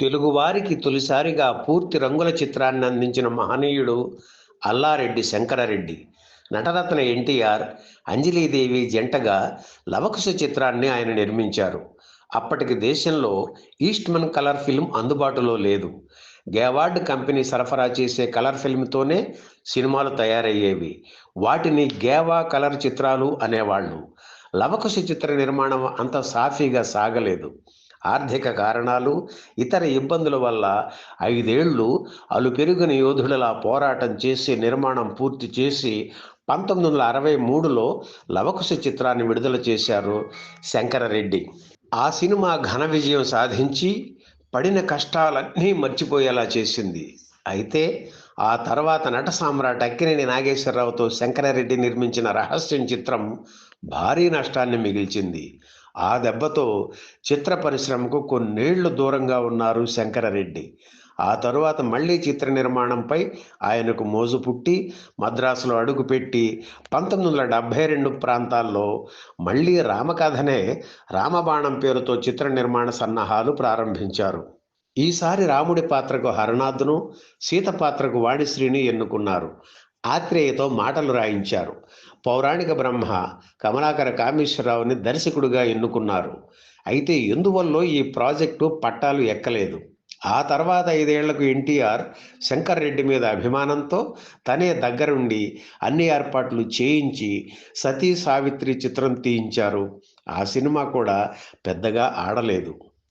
తెలుగువారికి తొలిసారిగా పూర్తి రంగుల చిత్రాన్ని అందించిన మహనీయుడు అల్లారెడ్డి శంకరారెడ్డి. నటరత్న ఎన్టీఆర్ అంజలీదేవి జంటగా లవకుశ చిత్రాన్ని ఆయన నిర్మించారు. అప్పటికి దేశంలో ఈస్ట్మన్ కలర్ ఫిల్మ్ అందుబాటులో లేదు. గేవార్డ్ కంపెనీ సరఫరా చేసే కలర్ ఫిల్మ్తోనే సినిమాలు తయారయ్యేవి. వాటిని గేవా కలర్ చిత్రాలు అనేవాళ్ళు. లవకుశ చిత్ర నిర్మాణం అంత సాఫీగా సాగలేదు. ఆర్థిక కారణాలు ఇతర ఇబ్బందుల వల్ల ఐదేళ్ళు అలు పెరుగుని యోధులలా పోరాటం చేసి నిర్మాణం పూర్తి చేసి పంతొమ్మిది వందల అరవై మూడులో లవకుశ చిత్రాన్ని విడుదల చేశారు శంకరరెడ్డి. ఆ సినిమా ఘన విజయం సాధించి పడిన కష్టాలన్నీ మర్చిపోయేలా చేసింది. అయితే ఆ తర్వాత నట సామ్రాట్ అక్కినేని నాగేశ్వరరావుతో శంకరరెడ్డి నిర్మించిన రహస్యం చిత్రం భారీ నష్టాన్ని మిగిల్చింది. ఆ దెబ్బతో చిత్ర పరిశ్రమకు కొన్నేళ్ళు దూరంగా ఉన్నారు శంకరరెడ్డి. ఆ తరువాత మళ్ళీ చిత్ర నిర్మాణంపై ఆయనకు మోజు పుట్టి మద్రాసులో అడుగుపెట్టి పంతొమ్మిది వందల డెబ్భై రెండు ప్రాంతాల్లో మళ్ళీ రామకథనే రామబాణం పేరుతో చిత్ర నిర్మాణ సన్నాహాలు ప్రారంభించారు. ఈసారి రాముడి పాత్రకు హరనాథ్ను సీత పాత్రకు వాణిశ్రీని ఎన్నుకున్నారు. ఆత్రేయతో మాటలు రాయించారు. పౌరాణిక బ్రహ్మ కమలాకర కామేశ్వరరావుని దర్శకుడిగా ఎన్నుకున్నారు. అయితే ఎందువల్ల ఈ ప్రాజెక్టు పట్టాలు ఎక్కలేదు? ఆ తర్వాత ఐదేళ్ళకు ఎన్టీఆర్ శంకర్ రెడ్డి మీద అభిమానంతో తనే దగ్గరుండి అన్ని ఏర్పాట్లు చేయించి సతీ సావిత్రి చిత్రం తీయించారు. ఆ సినిమా కూడా పెద్దగా ఆడలేదు.